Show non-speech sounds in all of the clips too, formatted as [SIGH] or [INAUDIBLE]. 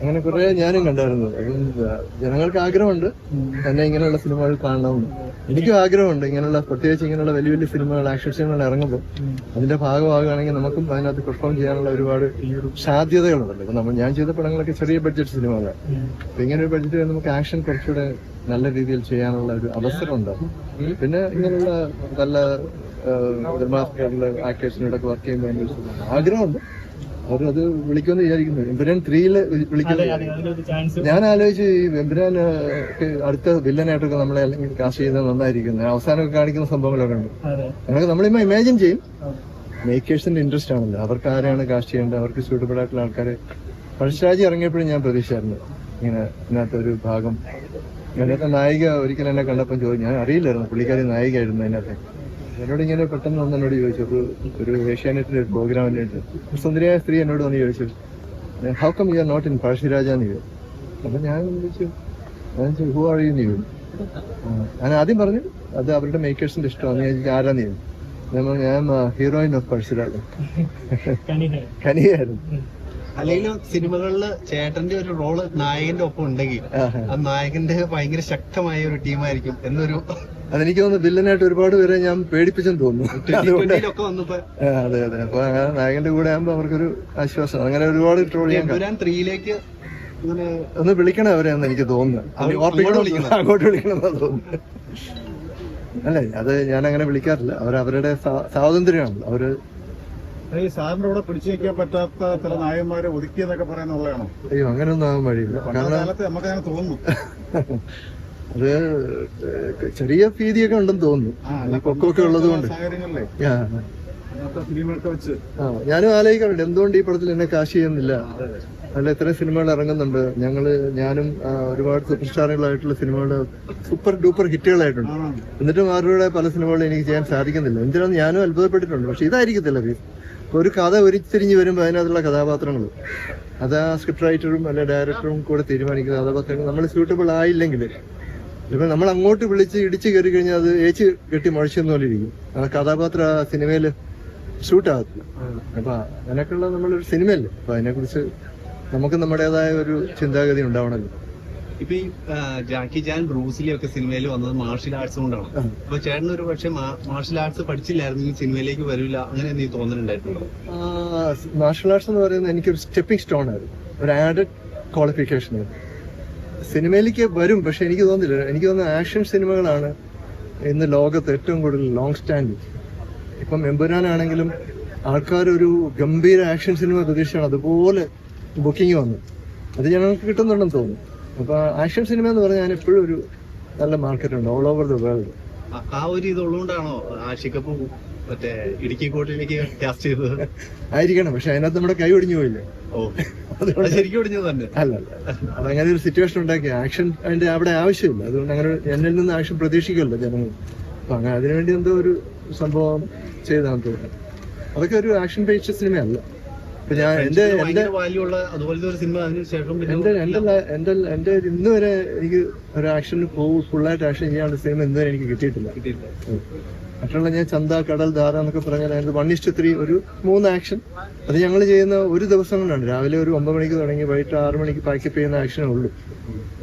അങ്ങനെ കുറെ ഞാനും കണ്ടായിരുന്നു. ജനങ്ങൾക്ക് ആഗ്രഹമുണ്ട്. തന്നെ ഇങ്ങനെയുള്ള സിനിമകൾ കാണണമെന്ന്. എനിക്കും ആഗ്രഹമുണ്ട് ഇങ്ങനെയുള്ള പ്രത്യേകിച്ച് ഇങ്ങനെയുള്ള വലിയ വലിയ സിനിമകൾ ആക്ഷൻ സിനിമകൾ ഇറങ്ങുമ്പോൾ അതിന്റെ ഭാഗമാകുകയാണെങ്കിൽ നമുക്കും അതിനകത്ത് പെർഫോം ചെയ്യാനുള്ള ഒരുപാട് സാധ്യതകളുണ്ടല്ലോ. നമ്മൾ ഞാൻ ചെയ്ത പടങ്ങളൊക്കെ ചെറിയ ബഡ്ജറ്റ് സിനിമകളാണ്. അപ്പൊ ഇങ്ങനെ ഒരു ബഡ്ജറ്റ് നമുക്ക് ആക്ഷൻ കുറച്ചുകൂടെ നല്ല രീതിയിൽ ചെയ്യാനുള്ള ഒരു അവസരം ഉണ്ടാകും പിന്നെ ഇങ്ങനെയുള്ള നല്ല ആക്ടേഴ്സിനോടൊക്കെ വർക്ക് ചെയ്യുമ്പോൾ ആഗ്രഹമുണ്ട്. അവരത് വിളിക്കുമെന്ന് വിചാരിക്കുന്നു. എമ്പുരാൻ ത്രീയിൽ വിളിക്കുന്നു. ഞാൻ ആലോചിച്ച് ഈ എമ്പുരാൻ അടുത്ത വില്ലനായിട്ടൊക്കെ നമ്മളെ അല്ലെങ്കിൽ കാസ്റ്റ് ചെയ്യുന്നത് നന്നായിരിക്കുന്നത് അവസാനമൊക്കെ കാണിക്കുന്ന സംഭവങ്ങളൊക്കെ ഉണ്ട്. അതെ. നമ്മളിമ്മ ഇമാജിൻ ചെയ്യും. മേക്കേഴ്സിന്റെ ഇൻട്രസ്റ്റ് ആണല്ലോ. അവർക്ക് ആരെയാണ് കാസ്റ്റ് ചെയ്യേണ്ടത്? അവർക്ക് സൂട്ടബിൾ ആയിട്ടുള്ള ആൾക്കാരെ. പഴശ്ശാജി ഇറങ്ങിയപ്പോഴും ഞാൻ പ്രതീക്ഷയായിരുന്നു ഇങ്ങനെ ഇതിനകത്ത് ഒരു ഭാഗം. അതിനകത്ത് നായിക ഒരിക്കലും എന്നെ കണ്ടപ്പോൾ ചോദിച്ചു. ഞാൻ അറിയില്ലായിരുന്നു. പുള്ളിക്കാരി നായികയായിരുന്നു അതിനകത്ത്. എന്നോട് ഇങ്ങനെ പെട്ടെന്ന് വന്ന് എന്നോട് ചോദിച്ചു. ഒരു ഒരു ഏഷ്യാനെറ്റിന്റെ ഒരു പ്രോഗ്രാമിനായിട്ട് ഒരു സുന്ദരിയായ സ്ത്രീ എന്നോട് വന്ന് ചോദിച്ചു. How come you are not in Pazhassi Raja എന്ന് ചോദിച്ചു അപ്പൊ ഞാൻ ചോദിച്ചു. ഞാൻ ഹു ആർ യു ചോദിച്ചു ഞാൻ ആദ്യം പറഞ്ഞു അത് അവരുടെ മേക്കേഴ്സിന്റെ ഇഷ്ടമാണ്. ഞാൻ ചോദിച്ചു, ആരാന്ന് ചോദിച്ചു ഞാൻ ഞാൻ ഹീറോയിൻ ഓഫ് പഴശ്ശിരാജ കനിയായിരുന്നു അല്ലെങ്കിലും സിനിമകളിൽ ചേട്ടന്റെ ഒരു റോൾ നായകന്റെ ഒപ്പം ഉണ്ടെങ്കിൽ ആ നായകന്റെ ഭയങ്കര ശക്തമായ ഒരു ടീമായിരിക്കും എന്നൊരു അതെനിക്ക് തോന്നുന്നു വില്ലനായിട്ട് ഒരുപാട് പേരെ ഞാൻ പേടിപ്പിച്ചെന്ന് തോന്നുന്നു. അതുകൊണ്ട് അതെ അതെ. അപ്പൊ അങ്ങനെ നായകന്റെ കൂടെ ആകുമ്പോ അവർക്കൊരു ആശ്വാസം. അങ്ങനെ ഒരുപാട് ട്രോൾ ചെയ്യാൻ ത്രീയിലേക്ക് ഒന്ന് വിളിക്കണം അവരെ എന്ന് എനിക്ക് തോന്നുന്നു. അങ്ങോട്ട് വിളിക്കണം. അങ്ങോട്ട് വിളിക്കണം എന്നാ തോന്നുന്നു. അല്ലേ? അത് ഞാൻ അങ്ങനെ വിളിക്കാറില്ല. അവർ അവരുടെ സ്വാതന്ത്ര്യമാണ് സ്വാതന്ത്ര്യമാണല്ലോ. അവർ ഈ സാറിന്റെ കൂടെ പിടിച്ചു വെക്കാൻ പറ്റാത്ത ചില നായന്മാരെ ഒതുക്കിയെന്നൊക്കെ പറയുന്നുള്ളതാണോ അയ്യോ അങ്ങനെയൊന്നും ആകാൻ വഴിയില്ല. കാരണം കാലത്ത് നമുക്ക് അങ്ങനെ തോന്നുന്നു. [LAUGHS] അത് ചെറിയ ഭീതിയൊക്കെ ഉണ്ടെന്ന് തോന്നുന്നു. പൊക്കമൊക്കെ ഉള്ളത് കൊണ്ട് ഞാനും ആലോചിക്കാറുണ്ട് എന്തുകൊണ്ട് ഈ പടത്തിൽ എന്നെ കാശ് ചെയ്യുന്നില്ല? അല്ല എത്ര സിനിമകൾ ഇറങ്ങുന്നുണ്ട്. ഞങ്ങൾ ഞാനും ഒരുപാട് സൂപ്പർ സ്റ്റാറുകളായിട്ടുള്ള സിനിമകൾ സൂപ്പർ ഡൂപ്പർ ഹിറ്റുകളായിട്ടുണ്ട്. എന്നിട്ടും അവരുടെ പല സിനിമകളും എനിക്ക് ചെയ്യാൻ സാധിക്കുന്നില്ല. എന്തിനാന്ന് ഞാനും അത്ഭുതപ്പെട്ടിട്ടുണ്ട്. പക്ഷെ ഇതായിരിക്കത്തില്ല ഒരു കഥ ഉരുത്തിരിഞ്ഞ് വരുമ്പോൾ അതിനകത്തുള്ള കഥാപാത്രങ്ങൾ അത് ആ സ്ക്രിപ്റ്റ് റൈറ്ററും അല്ലെ ഡയറക്ടറും കൂടെ തീരുമാനിക്കുന്ന കഥാപാത്രങ്ങൾ നമ്മൾ സ്യൂട്ടബിൾ ആയില്ലെങ്കിൽ ഇപ്പൊ നമ്മൾ അങ്ങോട്ട് വിളിച്ച് ഇടിച്ച് കയറി കഴിഞ്ഞാൽ അത് ഏച്ച് കെട്ടി മുഴച്ചെന്ന് പോലെ ഇരിക്കും. ആ കഥാപാത്രം ആ സിനിമയിൽ ഷൂട്ട് ആകത്തില്ല അപ്പൊ അതിനൊക്കെയുള്ള നമ്മളൊരു സിനിമയല്ലേ? അപ്പൊ അതിനെക്കുറിച്ച് നമുക്ക് നമ്മുടേതായ ഒരു ചിന്താഗതി ഉണ്ടാവണമല്ലോ ഇപ്പൊ ഈ ജാക്കി ജാൻ ബ്രൂസിലി ഒക്കെ സിനിമയിൽ വന്നത് മാർഷൽ ആർട്സ് കൊണ്ടാണ്. അപ്പൊ ചേട്ടൻ ഒരു പക്ഷെ മാർഷൽ ആർട്സ് പഠിച്ചില്ലായിരുന്നെങ്കിൽ സിനിമയിലേക്ക് വരില്ല അങ്ങനെ നീ തോന്നുന്നുണ്ടായിട്ടുണ്ടോ മാർഷൽ ആർട്സ് എന്ന് പറയുന്നത് എനിക്കൊരു സ്റ്റെപ്പിംഗ് സ്റ്റോൺ ആയിരുന്നു ഒരു ആഡഡ് ക്വാളിഫിക്കേഷൻ ആയിരുന്നു സിനിമയിലേക്ക് വരും പക്ഷെ എനിക്ക് തോന്നുന്നില്ല. എനിക്ക് തോന്നുന്ന ആക്ഷൻ സിനിമകളാണ് ഇന്ന് ലോകത്ത് ഏറ്റവും കൂടുതൽ ലോങ് സ്റ്റാൻഡിങ് ഇപ്പം എമ്പുരാനാണെങ്കിലും ആൾക്കാർ ഒരു ഗംഭീര ആക്ഷൻ സിനിമ പ്രതീക്ഷയാണ്. അതുപോലെ ബുക്കിംഗ് വന്നു. അത് ഞങ്ങൾക്ക് കിട്ടുന്നുണ്ടെന്ന് തോന്നുന്നു. അപ്പൊ ആക്ഷൻ സിനിമ എന്ന് പറഞ്ഞാൽ ഞാൻ എപ്പോഴും ഒരു നല്ല മാർക്കറ്റ് ഉണ്ട്. ഓൾ ഓവർ ദ വേൾഡ് ആ- ഒരു ഇത് ഉള്ളതുകൊണ്ടാണോ ആഷിക്കപ്പ് മറ്റേ ഇടുക്കി കോട്ടിലേക്ക് കാസ്റ്റ് ചെയ്തത്? ആയിരിക്കണം പക്ഷെ അതിനകത്ത് നമ്മുടെ കൈ ഒടിഞ്ഞു പോയില്ലേ? ഓ. ശരിക്കും ഒടിഞ്ഞത് തന്നെ അല്ല അതങ്ങനെ ഒരു സിറ്റുവേഷൻ ഉണ്ടാക്കി. ആക്ഷൻ അതിന്റെ അവിടെ ആവശ്യമില്ല. അതുകൊണ്ട് അങ്ങനെ എന്നിൽ നിന്ന് ആക്ഷൻ പ്രതീക്ഷിക്കുമല്ലോ ജനങ്ങൾ. അപ്പൊ അങ്ങനെ അതിനുവേണ്ടി എന്തോ ഒരു സംഭവം ചെയ്താന്ന് തോന്നുന്നു. അതൊക്കെ ഒരു ആക്ഷൻ പേജ് സിനിമയല്ല ഞാൻ എന്റെ എന്റെ ഇന്ന് വരെ എനിക്ക് ഒരു ആക്ഷൻ ഫുള്ളായിട്ട് ആക്ഷൻ ചെയ്യാനുള്ള സിനിമ ഇന്ന് വരെ എനിക്ക് കിട്ടിയിട്ടില്ല. കിട്ടിയില്ല. മറ്റുള്ള ഞാൻ ചന്ത കടൽ ധാര എന്നൊക്കെ പറഞ്ഞാൽ അതിനകത്ത് വൺ ഇഷ്ട ത്രീ ഒരു മൂന്ന് ആക്ഷൻ അത് ഞങ്ങൾ ചെയ്യുന്ന ഒരു ദിവസം കൊണ്ടാണ്. രാവിലെ ഒരു ഒമ്പത് മണിക്ക് തുടങ്ങി വൈകിട്ട് ആറ് മണിക്ക് പാക്കപ്പ് ചെയ്യുന്ന ആക്ഷനേ ഉള്ളൂ.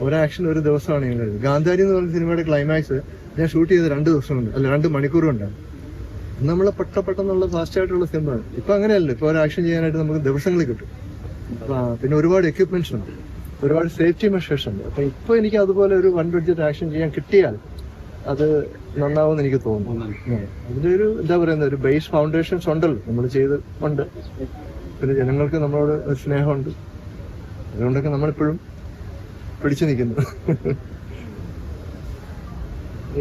ഒരു ആക്ഷൻ ഒരു ദിവസമാണ് ഞങ്ങൾ ഗാന്ധാരി എന്ന് പറഞ്ഞ സിനിമയുടെ ക്ലൈമാക്സ് ഞാൻ ഷൂട്ട് ചെയ്ത് രണ്ട് ദിവസം കൊണ്ട് അല്ല രണ്ട് മണിക്കൂർ കൊണ്ടാണ്. നമ്മൾ പെട്ട പെട്ടെന്നുള്ള ഫാസ്റ്റ് ആയിട്ടുള്ള സിനിമ ഇപ്പൊ അങ്ങനെയല്ല. ഇപ്പൊ ഒരു ആക്ഷൻ ചെയ്യാനായിട്ട് നമുക്ക് ദിവസങ്ങൾ കിട്ടും. പിന്നെ ഒരുപാട് എക്യുപ്മെന്റ്സ് ഉണ്ട്. ഒരുപാട് സേഫ്റ്റി മെഷേഴ്സ് ഉണ്ട്. അപ്പൊ ഇപ്പൊ എനിക്ക് അതുപോലെ ഒരു വൺ ബഡ്ജറ്റ് ആക്ഷൻ ചെയ്യാൻ കിട്ടിയാൽ അത് നന്നാവും എനിക്ക് തോന്നുന്നു. അതിന്റെ ഒരു എന്താ പറയുന്നത് ഒരു ബേസ് ഫൗണ്ടേഷൻസ് ഉണ്ടല്ലോ നമ്മൾ ചെയ്ത് ഉണ്ട് പിന്നെ ജനങ്ങൾക്ക് നമ്മളോട് ഒരു സ്നേഹമുണ്ട്. അതുകൊണ്ടൊക്കെ നമ്മളിപ്പോഴും പിടിച്ചു നിൽക്കുന്നു.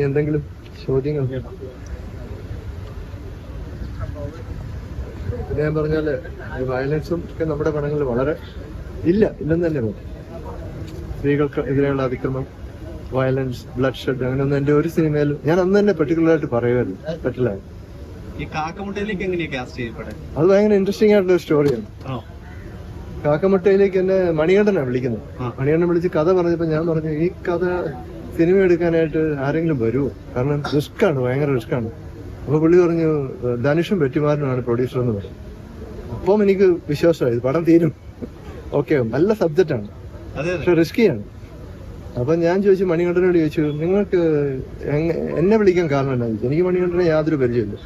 എന്തെങ്കിലും ചോദ്യങ്ങൾ? പിന്നെ ഞാൻ പറഞ്ഞാൽ വയലൻസും ഒക്കെ നമ്മുടെ പടങ്ങളിൽ വളരെ ഇല്ല ഇല്ലെന്ന് തന്നെ സ്ത്രീകൾക്ക് എതിരെയുള്ള അതിക്രമം വയലൻസ് ബ്ലഡ് ഷെഡ് അങ്ങനെയൊന്നും എന്റെ ഒരു സിനിമയിലും ഞാൻ അന്ന് തന്നെ പെർട്ടിക്കുലർ ആയിട്ട് പറയുമായിരുന്നു. പറ്റില്ല. ഈ കാക്കമുട്ടയിലേക്ക് എങ്ങനെയാ കാസ്റ്റ് അത് ഭയങ്കര ഇൻട്രസ്റ്റിംഗ് ആയിട്ടുള്ള സ്റ്റോറിയാണ് കാക്കമുട്ടയിലേക്ക് എന്നെ മണികണ്ഠനാണ് വിളിക്കുന്നത്. മണികണ്ഠൻ വിളിച്ച് കഥ പറഞ്ഞപ്പോ ഞാൻ പറഞ്ഞു ഈ കഥ സിനിമ എടുക്കാനായിട്ട് ആരെങ്കിലും വരുമോ കാരണം റിസ്ക് ആണ് ഭയങ്കര റിസ്ക് ആണ്. അപ്പൊ പുള്ളി പറഞ്ഞു ധനുഷും വെറ്റിമാരനുമാണ് പ്രൊഡ്യൂസർ എന്ന് പറഞ്ഞു. അപ്പം എനിക്ക് വിശ്വാസമായി പടം തീരും. [LAUGHS] ഓക്കെ നല്ല സബ്ജക്റ്റാണ് പക്ഷെ റിസ്കിയാണ് അപ്പൊ ഞാൻ ചോദിച്ചു മണികണ്ഠനോട് ചോദിച്ചു നിങ്ങൾക്ക് എന്നെ വിളിക്കാൻ കാരണം ചോദിച്ചു. എനിക്ക് മണികണ്ഠനെ യാതൊരു പരിചയമില്ല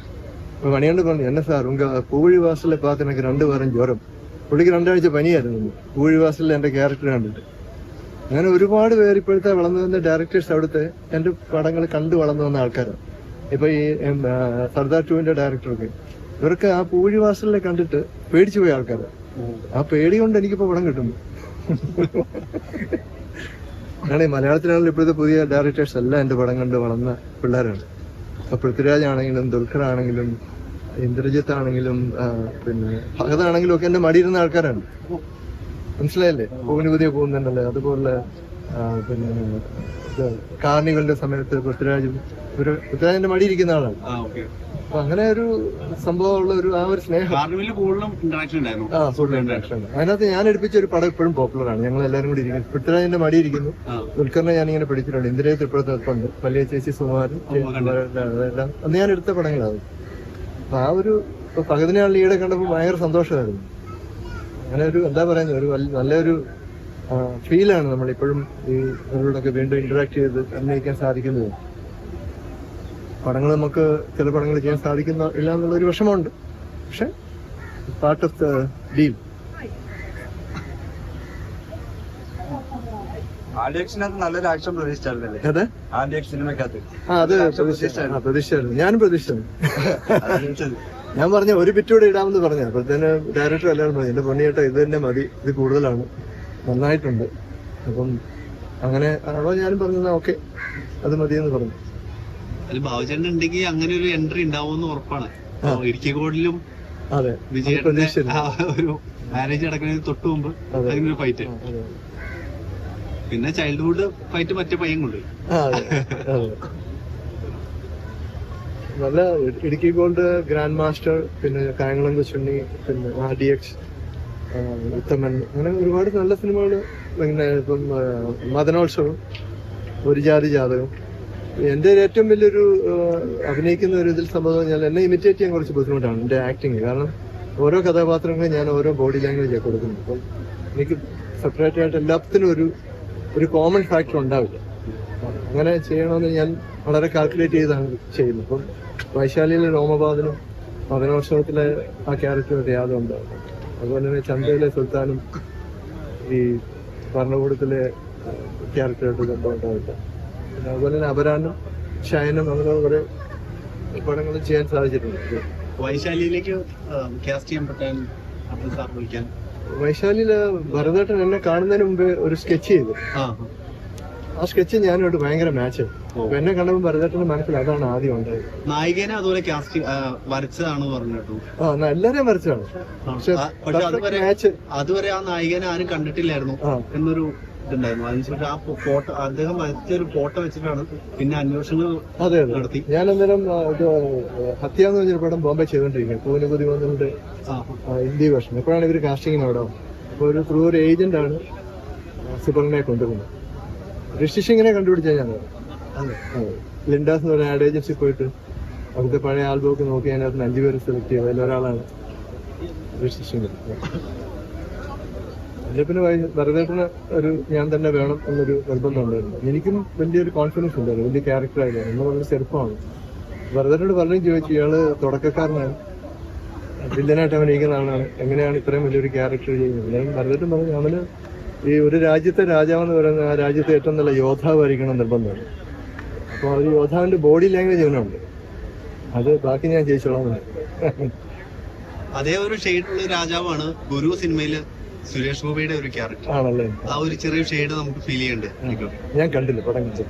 അപ്പൊ മണികണ്ഠൻ പറഞ്ഞു എന്നെ സാർ ഉങ്ക പൂഴിവാസലിലെ പാത്ത എനിക്ക് രണ്ടു പേരും ജ്വരം. പുള്ളിക്ക് രണ്ടാഴ്ച പനിയായിരുന്നു. പൂഴിവാസലിലെ എന്റെ ക്യാരക്ടർ കണ്ടിട്ട്. അങ്ങനെ ഒരുപാട് പേര് ഇപ്പോഴത്തെ വളർന്നു വന്ന ഡയറക്ടേഴ്സ് അവിടുത്തെ എന്റെ പടങ്ങൾ കണ്ടു വളർന്നു വന്ന ആൾക്കാരാണ് ഇപ്പൊ ഈ സർദാർ ടുവിന്റെ ഡയറക്ടറൊക്കെ ഇവർക്ക് ആ പൂഴിവാസലിനെ കണ്ടിട്ട് പേടിച്ചു പോയ ആൾക്കാരാണ് ആ പേടി കൊണ്ട് എനിക്കിപ്പോ പടം കിട്ടുന്നു. അങ്ങനെ മലയാളത്തിലാണെങ്കിലും ഇപ്പോഴത്തെ പുതിയ ഡയറക്ടേഴ്സ് എല്ലാം എന്റെ പടം കണ്ട് വളർന്ന പിള്ളേരാണ്. അപ്പൊ പൃഥ്വിരാജ് ആണെങ്കിലും ദുൽഖർ ആണെങ്കിലും ഇന്ദ്രജിത്ത് ആണെങ്കിലും പിന്നെ ഭഗത് ആണെങ്കിലും ഒക്കെ എന്റെ മടിയിരുന്ന ആൾക്കാരാണ്. മനസ്സിലായല്ലേ? പൂവിന് പുതിയ പോകുന്നുണ്ടല്ലേ. അതുപോലെ പിന്നെ കാർണികളുടെ സമയത്ത് പൃഥ്വിരാജും ഒരു പൃഥ്വിരാജിന്റെ മടിയിരിക്കുന്ന ആളാണ്. അപ്പൊ അങ്ങനെ ഒരു സംഭവമുള്ള ഒരു ആ ഒരു സ്നേഹം. അതിനകത്ത് ഞാൻ എടുപ്പിച്ച ഒരു പടം ഇപ്പോഴും പോപ്പുലർ ആണ്. ഞങ്ങൾ എല്ലാവരും കൂടി ഇരിക്കുന്നത് പൃഥ്വിരാജിന്റെ മടി ഇരിക്കുന്നു. ആ. ദുൽഖറിനെ ഞാൻ ഇങ്ങനെ പഠിച്ചിട്ടുണ്ട് ഇന്ദിരയെ ഇപ്പോഴത്തെ ഉണ്ട് വലിയ ചേച്ചി സുമാരൻ അന്ന് ഞാൻ എടുത്ത പടങ്ങളാണ്. അപ്പൊ ആ ഒരു ഇപ്പൊ പകുതിനാൾ ഈടെ കണ്ടപ്പോൾ ഭയങ്കര സന്തോഷമായിരുന്നു. അങ്ങനെ ഒരു എന്താ പറയുന്നത്? ഒരു നല്ലൊരു ഫീലാണ് നമ്മൾ ഇപ്പോഴും ഈ ഇവരോടൊക്കെ വീണ്ടും ഇന്ററാക്ട് ചെയ്ത് അഭിനയിക്കാൻ സാധിക്കുന്നത്. പടങ്ങൾ നമുക്ക് ചില പടങ്ങൾ ചെയ്യാൻ സാധിക്കുന്ന ഇല്ല എന്നുള്ള ഒരു വിഷമമുണ്ട്. പക്ഷെ പാർട്ട് ഓഫ് ദ ഡീൽ നല്ലൊരു ആക്ഷൻ പ്രതീക്ഷിച്ചായിരുന്നല്ലേ? അതെ? ആലിയക്ഷ സിനിമക്കകത്ത് ആ അത് പ്രതീക്ഷിച്ച ആ, പ്രതീക്ഷിച്ചായിരുന്നു. ഞാനും പ്രതീക്ഷിച്ചു ഞാൻ പറഞ്ഞ ഒരു ബിറ്റ് കൂടെ ഇടാമെന്ന് പറഞ്ഞു. അപ്പോഴത്തേന് ഡയറക്ടർ എല്ലാവരും പറഞ്ഞു എന്റെ പൊന്നിയേട്ടാ ഇത് തന്നെ മതി. ഇത് കൂടുതലാണ്. നന്നായിട്ടുണ്ട്. അപ്പം അങ്ങനെ ആണോ? ഞാനും പറഞ്ഞു ഓക്കെ അത് മതിയെന്ന് പറഞ്ഞു. അതിൽ ബാബുചേട്ടൻ ഉണ്ടെങ്കിൽ അങ്ങനെ ഒരു എൻട്രി ഉണ്ടാവുമെന്ന് ഉറപ്പാണ്. ആ. ഇടുക്കി കോടിലും അതെ. വിജയേട്ടന്റെ ഒരു മാരേജ് നടക്കുന്നതിന് തൊട്ട് മുമ്പ് അതിനൊരു ഫൈറ്റ് പിന്നെ ചൈൽഡ്ഹുഡ് ഫൈറ്റ് മറ്റേ പയ്യൻ കൊണ്ട്. നല്ല ഇടുക്കി ഗോൾഡ് ഗ്രാൻഡ് മാസ്റ്റർ പിന്നെ കായംകുളം കൊച്ചുണ്ണി പിന്നെ ആർ ഡി എക്സ് ഉത്തമൻ. അങ്ങനെ ഒരുപാട് നല്ല സിനിമകൾ ഇപ്പം മദനോത്സവം ഒരു ജാതി ജാതകം. എന്റെ ഏറ്റവും വലിയൊരു അഭിനയിക്കുന്ന ഒരു ഇതിൽ സംഭവം പറഞ്ഞാൽ എന്നെ ഇമിറ്റേറ്റ് ചെയ്യാൻ കുറച്ച് ബുദ്ധിമുട്ടാണ് എന്റെ ആക്ടിങ് കാരണം ഓരോ കഥാപാത്രങ്ങളും ഞാൻ ഓരോ ബോഡി ലാംഗ്വേജാണ് കൊടുക്കുന്നു അപ്പം എനിക്ക് സെപ്പറേറ്റ് ആയിട്ട് എല്ലാത്തിനും ഒരു ഒരു കോമൺ ഫാക്ടർ ഉണ്ടാവില്ല. അങ്ങനെ ചെയ്യണമെന്ന് ഞാൻ വളരെ കാൽക്കുലേറ്റ് ചെയ്താണ് ചെയ്യുന്നത്. അപ്പം വൈശാലിയിലെ രോമബാദനും മകനോത്സവത്തിലെ ആ ക്യാരക്ടർ യാതും ഉണ്ടാവും. അതുപോലെ തന്നെ ചന്തയിലെ സുൽത്താനും ഈ ഭരണകൂടത്തിലെ ക്യാരക്ടറായിട്ട് ബന്ധം ഉണ്ടാവില്ല. പിന്നെ അതുപോലെ തന്നെ അപരാനും ഷയനും അങ്ങനെ കുറെ പടങ്ങൾ ചെയ്യാൻ സാധിച്ചിട്ടുണ്ട്. വൈശാലിയിലേക്ക് കാസ്റ്റ് ചെയ്യാൻ പറ്റാൻ അബ്ദുൽ സാർ വിളിക്കാൻ. വൈശാലിയിൽ ഭരതേട്ടൻ എന്നെ കാണുന്നതിന് മുമ്പേ ഒരു സ്കെച്ച് ചെയ്തു. ആ സ്കെച്ച് ഞാനോട്ട് ഭയങ്കര മാച്ച് അപ്പൊ എന്നെ കണ്ടപ്പോൾ ഭരതേട്ടന്റെ മനസ്സിൽ അതാണ് ആദ്യം ഉണ്ടായത്. നായികനെ അതുപോലെ കാസ്റ്റ് വരച്ചതാണ് പറഞ്ഞു ആ എല്ലാരെയും വരച്ചതാണ്. പക്ഷെ അതുവരെ ആ നായികനെ ആരും കണ്ടിട്ടില്ലായിരുന്നു എന്നൊരു ഇതുണ്ടായിരുന്നു. അതിനുശേഷം ആ ഫോട്ടോ അദ്ദേഹം വരച്ച ഒരു ഫോട്ടോ വെച്ചിട്ടാണ് പിന്നെ അന്വേഷണങ്ങൾ അതെ അതെ. നടത്തി. ഞാൻ അന്നേരം ഹത്യ എന്ന് പറഞ്ഞൊരു പടം ബോംബെ ചെയ്തോണ്ടിരിക്കുന്നത് പൂനകുതി കുതി വന്നിട്ട് ഹിന്ദി വേർഷൻ. എപ്പോഴാണ് ഇവർ കാസ്റ്റിംഗ് അവിടെ. അപ്പൊ ഒരു ത്രൂ ഒരു ഏജന്റ് ആണ് സുബർണയെ കൊണ്ടുപോകുന്നത്. ഋഷി സിംഗിനെ കണ്ടുപിടിച്ചാൽ ഞാൻ. ലിൻഡാസ് എന്ന് പറഞ്ഞ ആഡ് ഏജൻസി പോയിട്ട് അവിടുത്തെ പഴയ ആൽബം ഒക്കെ നോക്കി അതിനകത്ത് അഞ്ചു പേര് സെലക്ട് ചെയ്തു അതിലൊരാളാണ് ഋഷി സിംഗ് എന്റെ പിന്നെ ഒരു ഞാൻ തന്നെ വേണം എന്നൊരു നിർബന്ധം ഉണ്ടായിരുന്നു. എനിക്കും വലിയൊരു കോൺഫിഡൻസ് ഉണ്ടായിരുന്നു വലിയ ക്യാരക്ടർ ആയിരുന്നു എന്ന് പറഞ്ഞ ചെറുപ്പമാണ്. ഭരതേട്ടനോട് പലരും ചോദിച്ചു ഇയാൾ തുടക്കക്കാരനാണ്. വില്ലനായിട്ട് അഭിനയിക്കുന്ന ആളാണ് എങ്ങനെയാണ് ഇത്രയും വലിയൊരു ക്യാരക്ടർ ചെയ്യുന്നത്? ഞാൻ ഭരതേട്ടൻ പറഞ്ഞു അവന് ഈ ഒരു രാജ്യത്തെ രാജാവെന്ന് പറയുന്ന ആ രാജ്യത്തെ ഏറ്റവും നല്ല യോദ്ധാവായിരിക്കണം നിർബന്ധമാണ്. അപ്പോൾ ഒരു യോദ്ധാവിന്റെ ബോഡി ലാംഗ്വേജ് ഇവനുണ്ട്. അത് ബാക്കി ഞാൻ ജയിച്ചോളാം അതേ ഒരു ഷെയ്ഡുള്ള രാജാവാണ് ഗുരു സിനിമയിൽ സുരേഷ് ഗോപിയുടെ ഒരു ക്യാരക്ടർ ആണല്ലേ? ആ ഒരു ചെറിയ ഷെയ്ഡ് നമുക്ക് ഫീൽ ചെയ്യുന്നുണ്ട് ഞാൻ കണ്ടില്ല പടം കണ്ടില്ല.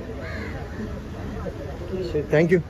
Thank you